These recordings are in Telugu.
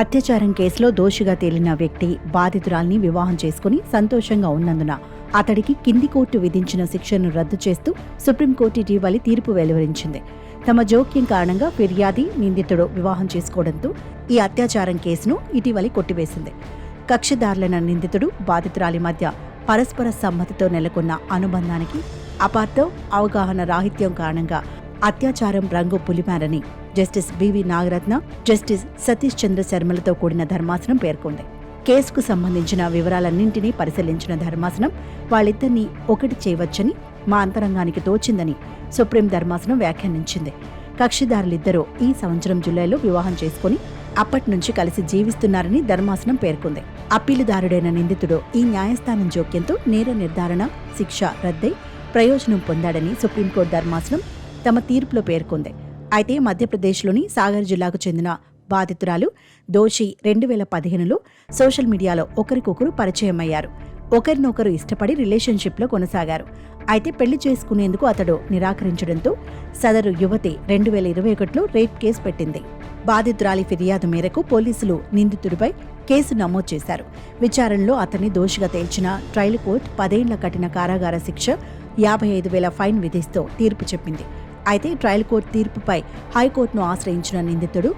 అత్యాచారం కేసులో దోషిగా తేలిన వ్యక్తి బాధితురాల్ని వివాహం చేసుకుని సంతోషంగా ఉన్నందున అతడికి కింది కోర్టు విధించిన శిక్షను రద్దు చేస్తూ సుప్రీంకోర్టు ఇటీవలి తీర్పు వెలువరించింది. తమ జోక్యం కారణంగా ఫిర్యాది నిందితుడు వివాహం చేసుకోవడంతో ఈ అత్యాచారం కేసును ఇటీవలి కొట్టివేసింది. కక్షిదారులైన నిందితుడు బాధితురాలి మధ్య పరస్పర సమ్మతితో నెలకొన్న అనుబంధానికి అపార్థం అవగాహన రాహిత్యం కారణంగా అత్యాచారం రంగు పులిమారని justice B V Nagarathna justice Satish Chandra శర్మలతో కూడిన ధర్మాసనం పేర్కొంది. కేసుకు సంబంధించిన వివరాలన్నింటినీ పరిశీలించిన ధర్మాసనం వాళ్ళిద్దరినీ ఒకటి చేయవచ్చని మా అంతరంగానికి తోచిందని సుప్రీం ధర్మాసనం వ్యాఖ్యానించింది. కక్షిదారులిద్దరూ ఈ సంవత్సరం జూలైలో వివాహం చేసుకుని అప్పటి నుంచి కలిసి జీవిస్తున్నారని ధర్మాసనం పేర్కొంది. అప్పీలుదారుడైన నిందితుడు ఈ న్యాయస్థానం జోక్యంతో నేర నిర్ధారణ శిక్ష రద్దై ప్రయోజనం పొందాడని సుప్రీంకోర్టు ధర్మాసనం తమ తీర్పులో పేర్కొంది. అయితే మధ్యప్రదేశ్లోని సాగర్ జిల్లాకు చెందిన బాధితురాలు దోషి రెండు వేల పదిహేనులో సోషల్ మీడియాలో ఒకరికొకరు పరిచయం అయ్యారు ఒకరినొకరు ఇష్టపడి రిలేషన్షిప్లో కొనసాగారు. అయితే పెళ్ళి చేసుకునేందుకు అతడు నిరాకరించడంతో సదరు యువతి రెండు వేల ఇరవై ఒకటిలో రేప్ కేసు పెట్టింది. బాధితురాలి ఫిర్యాదు మేరకు పోలీసులు నిందితుడిపై కేసు నమోదు చేశారు. విచారణలో అతన్ని దోషిగా తేల్చిన ట్రయల్ కోర్టు పదేళ్ళ కఠిన కారాగార శిక్ష యాభై ఐదు వేల ఫైన్ విధిస్తూ తీర్పు చెప్పింది. అయితే ట్రయల్ కోర్టు తీర్పుపై హైకోర్టును ఆశ్రయించిన నిందితుడు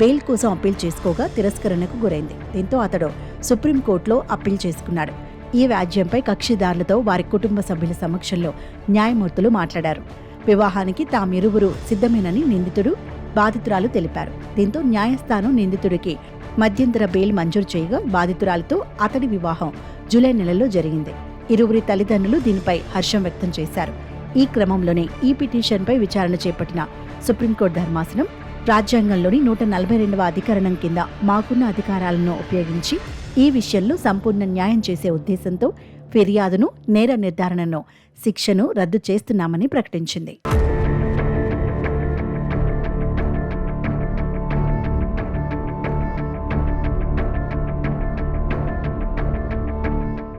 బెయిల్ కోసం అప్పీల్ చేసుకోగా తిరస్కరణకు గురైంది. దీంతో అతడు సుప్రీంకోర్టులో అప్పీల్ చేసుకున్నాడు. ఈ వ్యాజ్యంపై కక్షిదారులతో వారి కుటుంబ సభ్యుల సమక్షంలో న్యాయమూర్తులు మాట్లాడారు. వివాహానికి తామిరువురు సిద్ధమేనని నిందితుడు బాధితురాలు తెలిపారు. దీంతో న్యాయస్థానం నిందితుడికి మధ్యంతర బెయిల్ మంజూరు చేయగా బాధితురాలతో అతడి వివాహం జూలై నెలలో జరిగింది. ఇరువురి తల్లిదండ్రులు దీనిపై హర్షం వ్యక్తం చేశారు. ఈ క్రమంలోనే ఈ పిటిషన్పై విచారణ చేపట్టిన సుప్రీంకోర్టు ధర్మాసనం రాజ్యాంగంలోని నూట నలభై రెండవ అధికరణం కింద మాకున్న అధికారాలను ఉపయోగించి ఈ విషయంలో సంపూర్ణ న్యాయం చేసే ఉద్దేశంతో ఫిర్యాదును నేర నిర్ధారణను శిక్షను రద్దు చేస్తున్నామని ప్రకటించింది.